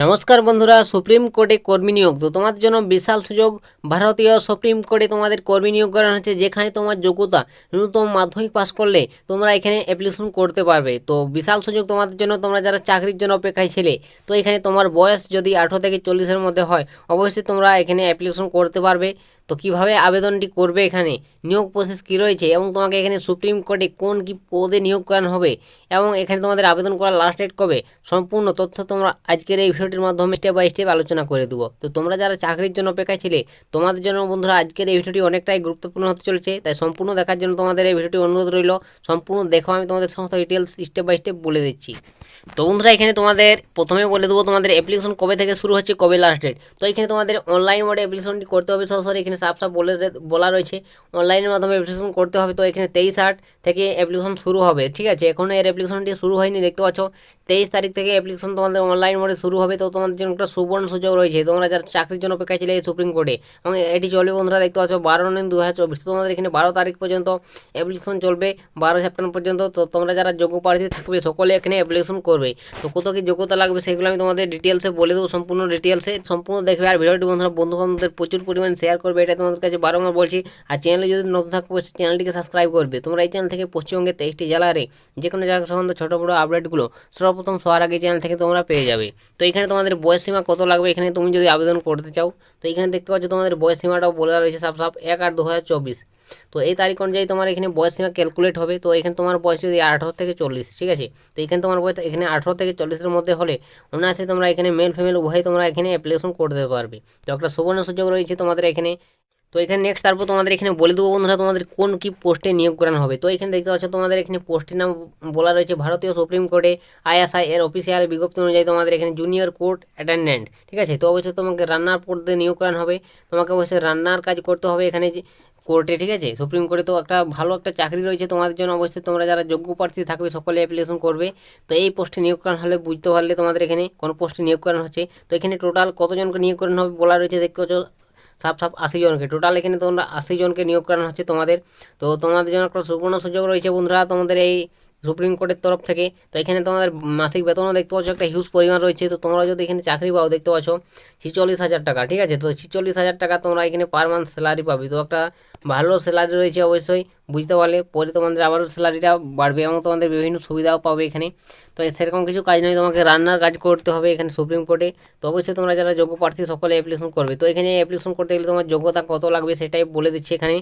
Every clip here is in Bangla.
নমস্কার বন্ধুরা, সুপ্রিম কোর্টে কর্মী নিয়োগ। তো তোমাদের জন্য বিশাল সুযোগ, ভারতীয় সুপ্রিম কোর্টে তোমাদের কর্মী নিয়োগ করা হচ্ছে, যেখানে তোমার যোগ্যতা ন্যূনতম মাধ্যমিক পাশ করলে তোমরা এখানে অ্যাপ্লিকেশন করতে পারবে। তো বিশাল সুযোগ তোমাদের জন্য, তোমরা যারা চাকরির জন্য অপেক্ষায় ছেলে, তো এখানে তোমার বয়স যদি আঠেরো থেকে চল্লিশের মধ্যে হয়, অবশ্যই তোমরা এখানে অ্যাপ্লিকেশন করতে পারবে। তো কীভাবে আবেদনটি করবে এখানে? নিয়োগ প্রসেস কী রয়েছে? এবং তোমাকে এখানে সুপ্রিম কোর্টে কোন কি পদে নিয়োগ করানো হবে? এবং এখানে তোমাদের আবেদন করার লাস্ট ডেট কবে? সম্পূর্ণ তথ্য তোমরা আজকের এই ভিডিওটির মাধ্যমে স্টেপ বাই স্টেপ আলোচনা করে দেবো। তো তোমরা যারা চাকরির জন্য অপেক্ষায় ছিলে, তোমাদের জন্য বন্ধুরা আজকের এই ভিডিওটি অনেকটাই গুরুত্বপূর্ণ হতে চলেছে। তাই সম্পূর্ণ দেখার জন্য তোমাদের এই ভিডিওটি অনুরোধ রইল। সম্পূর্ণ দেখো, আমি তোমাদের সমস্ত ডিটেলস স্টেপ বাই স্টেপ বলে দিচ্ছি। তো বন্ধুরা, এখানে তোমাদের প্রথমে বলে দেবো তোমাদের অ্যাপ্লিকেশন কবে থেকে শুরু হচ্ছে, কবে লাস্ট ডেট তো এখানে তোমাদের অনলাইন মোডে অ্যাপ্লিকেশনটি করতে হবে। সরাসরি এখানে সাফ সাফ বলে বলা রয়েছে। অনলাইনের মাধ্যমে অ্যাপ্লিকেশন করতে হবে, তো এখানে তেইশ আট থেকে অ্যাপ্লিকেশন শুরু হবে, ঠিক আছে? এখন এর অ্যাপ্লিকেশনটি শুরু হয়নি, দেখতে পাচ্ছ? তেইশ তারিখ থেকে অ্যাপ্লিকেশন তোমাদের অনলাইন মোডে শুরু হবে, তো তোমাদের জন্য একটা সুবর্ণ সুযোগ রয়েছে। তোমরা যারা চাকরির জন্য অপেক্ষায় ছিলে সুপ্রিম কোর্টে, এবং এটি চলবে বন্ধুরা, দেখতে পাচ্ছ, বারো নয় দু হাজার চব্বিশ তোমাদের এখানে বারো তারিখ পর্যন্ত অ্যাপ্লিকেশন চলবে, বারো সেপ্টেম্বর পর্যন্ত, তো তোমরা যারা যোগ্য প্রার্থী থাকবে, সকলে এখানে অ্যাপ্লিকেশন করবে। তো কত কি যোগ্যতা লাগবে সেগুলো আমি তোমাদের ডিটেলসে বলে দেবো, সম্পূর্ণ ডিটেলসে সম্পূর্ণ দেখবে। আর ভিডিওটি বন্ধুরা বন্ধু বান্ধবদের প্রচুর পরিমাণে শেয়ার করবে। এটা তোমাদের কাছে বারবার বলছি। আর চ্যানেলে যদি নতুন থাকবে চ্যানেলটিকে সাবস্ক্রাইব করবে। তোমরা এই চ্যানেল থেকে পশ্চিমবঙ্গের তেইশটি জেলারে যে কোনো জায়গা সম্বন্ধে ছোটো, বড়ো আপডেটগুলো সর্বপ্রথম সবার আগে চ্যানেল থেকে তোমরা পেয়ে যাবে। তো এখানে তোমাদের বয়স সীমা কত লাগবে? এখানে তুমি যদি আবেদন করতে চাও, তো এখানে দেখতে পাচ্ছ তোমাদের বয়স সীমাটাও বলে রয়েছে সাফ সাফ এক আট দু হাজার চব্বিশ। তো এই তারিখ অনুযায়ী তোমার এখানে বয়স সীমা ক্যালকুলেট হবে। তো এখানে তোমার বয়স যদি আঠারো থেকে চল্লিশ, ঠিক আছে? তো এখানে তোমার বয়স এখানে আঠারো থেকে চল্লিশের মধ্যে হলে অনায়াসে তোমরা এখানে মেল ফিমেল উভয় তোমরা এখানে অ্যাপ্লিকেশন করতে পারবে। তো একটা সুবর্ণ সুযোগ রয়েছে তোমাদের এখানে। তো এখানে নেক্সট তারপর তোমাদের এখানে বলে দেবো বন্ধুরা তোমাদের কোন কি পোস্টে নিয়োগ করানো হবে। তো এখানে দেখতে পাচ্ছ তোমাদের এখানে পোস্টের নাম বলা রয়েছে ভারতীয় সুপ্রিম কোর্টে আইএসআই এর অফিসিয়াল বিজ্ঞপ্তি অনুযায়ী তোমাদের এখানে জুনিয়র কোর্ট অ্যাটেন্ডেন্ট ঠিক আছে? তো অবশ্যই তোমাকে রান্নার পদে নিয়োগ করানো হবে। তোমাকে অবশ্যই রান্নার কাজ করতে হবে। এখানে কোর্টে, ঠিক আছে? সুপ্রিম কোর্টে তো একটা ভালো একটা চাকরি রয়েছে তোমাদের জন্য। অবশ্যই তোমরা যারা যোগ্য প্রার্থী থাকবে, সকলে অ্যাপ্লিকেশন করবে। তো এই পোস্টে নিয়োগকরণ হলে বুঝতে পারলে তোমাদের এখানে কোন পোস্টে নিয়োগকরণ হচ্ছে। তো এখানে টোটাল কতজনকে নিয়োগকরণ হবে বলা রয়েছে, দেখতে পাচ্ছ সাপ সাপ আশি জনকে। টোটাল এখানে তোমরা আশি জনকে নিয়োগ করানো হচ্ছে তোমাদের। তো তোমাদের জন্য একটা সুবর্ণ সুযোগ রয়েছে বন্ধুরা। তোমাদের এই সুপ্রিম কোর্টের তরফ থেকে। তো এখানে তোমাদের মাসিক বেতনও দেখতে পাচ্ছ, একটা হিউজ পরিমাণ রয়েছে। তো তোমরা যদি এখানে চাকরি পাও, দেখতে পাচ্ছ, ছিচল্লিশ হাজার টাকা, ঠিক আছে? তো ছিচল্লিশ হাজার টাকা তোমরা এখানে পার মান্থ স্যালারি পাবে। তো একটা ভালো স্যালারি রয়েছে অবশ্যই, বুঝতে পারলে। পরে তোমাদের আবারও স্যালারিটা বাড়বে এবং তোমাদের বিভিন্ন সুবিধাও পাবে এখানে। তো সেরকম কিছু কাজ নয়, তোমাকে রান্নার কাজ করতে হবে এখানে সুপ্রিম কোর্টে তো অবশ্যই তোমরা যারা যোগ্য প্রার্থী, সকলে অ্যাপ্লিকেশন করবে। তো এখানে অ্যাপ্লিকেশন করতে গেলে তোমার যোগ্যতা কত লাগবে সেটাই বলে দিচ্ছি এখানে।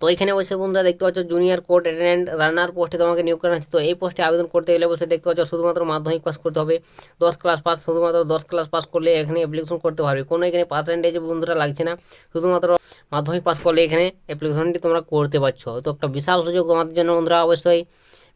তো এখানে অবশ্যই বন্ধুরা দেখতে পাচ্ছ জুনিয়র কোর্ট অ্যাটেন্ডেন্ট রান্নার পোস্টে তোমাকে নিয়োগ করা হচ্ছে। তো এই পোস্টে আবেদন করতে গেলে অবশ্যই দেখতে পাচ্ছ শুধুমাত্র মাধ্যমিক পাস করতে হবে। দশ ক্লাস পাস শুধুমাত্র দশ ক্লাস পাস করলে এখানে অ্যাপ্লিকেশন করতে পারবে। কোনো এখানে পার্সেন্টেজ বন্ধুরা লাগছে না। শুধুমাত্র মাধ্যমিক পাস করলে এখানে অ্যাপ্লিকেশনটি তোমরা করতে পারছ। তো একটা বিশাল সুযোগ তোমাদের জন্য বন্ধুরা, অবশ্যই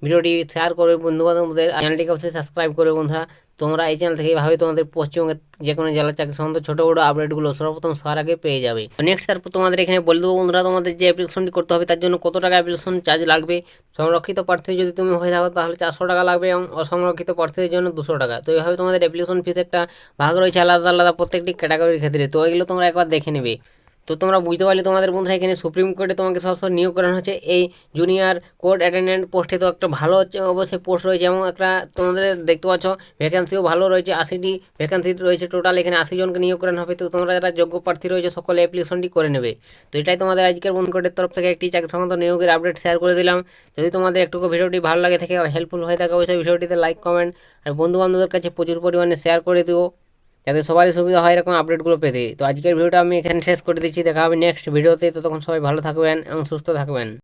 ভিডিওটি শেয়ার করবে বন্ধু বান্ধবদের চ্যানেলটিকে অবশ্যই সাবস্ক্রাইব করবে বন্ধুরা। তোমরা এই চ্যানেল থেকে ভাবে তোমাদের পশ্চিমবঙ্গের যে কোনো জেলার চাকরি সম্বন্ধে ছোটো বড়ো আপডেটগুলো সর্বপ্রথম সবার আগে পেয়ে যাবে। নেক্সট তারপর তোমাদের এখানে বলে দেবো বন্ধুরা, তোমাদের যে অ্যাপ্লিকেশনটি করতে হবে, তার জন্য কত টাকা অ্যাপ্লিকেশন চার্জ লাগবে? সংরক্ষিত প্রার্থী যদি তুমি হয়ে থাকো, তাহলে চারশো টাকা লাগবে এবং অসংরক্ষিত প্রার্থীদের জন্য দুশো টাকা। তো এইভাবে তোমাদের অ্যাপ্লিকেশন ফিস একটা ভাগ রয়েছে, আলাদা আলাদা প্রত্যেকটি ক্যাটাগরির ক্ষেত্রে। তো এগুলো তোমরা একবার দেখে নেবে। তো তোমরা বুঝতে পারলে তোমাদের বন্ধুরা, এখানে সুপ্রিম কোর্টে তোমাকে সরাসরি নিয়োগ করানো হচ্ছে। এই জুনিয়র কোর্ট অ্যাটেন্ডেন্ট পোস্টে তো একটা ভালো হচ্ছে, অবশ্যই পোস্ট রয়েছে। এবং একটা তোমাদের দেখতে পাচ্ছ ভ্যাকেন্সিও ভালো রয়েছে, আশিটি ভ্যাকেন্সি রয়েছে টোটাল এখানে আশি জনকে নিয়োগ করানো হবে। তো তোমরা যারা যোগ্য প্রার্থী রয়েছে, সকলে অ্যাপ্লিকেশনটি করে নেবে। তো এটাই তোমাদের আজকের বন্ধু কোর্টের তরফ থেকে একটি চাকরি সংক্রান্ত নিয়োগের আপডেট শেয়ার করে দিলাম। যদি তোমাদের একটুকু ভিডিওটি ভালো লাগে থেকে হেল্পফুল হয়ে থাকে, অবশ্যই ভিডিওটিতে লাইক কমেন্ট আর বন্ধু বান্ধবদের কাছে প্রচুর পরিমাণে শেয়ার করে দিও। যাতে সবারই সুবিধা হয় এরকম আপডেটগুলো পেতে। তো আজকের ভিডিওটা আমি এখানে শেষ করে দিচ্ছি। দেখা হবে নেক্সট ভিডিওতে ততক্ষণ সবাই ভালো থাকবেন এবং সুস্থ থাকবেন।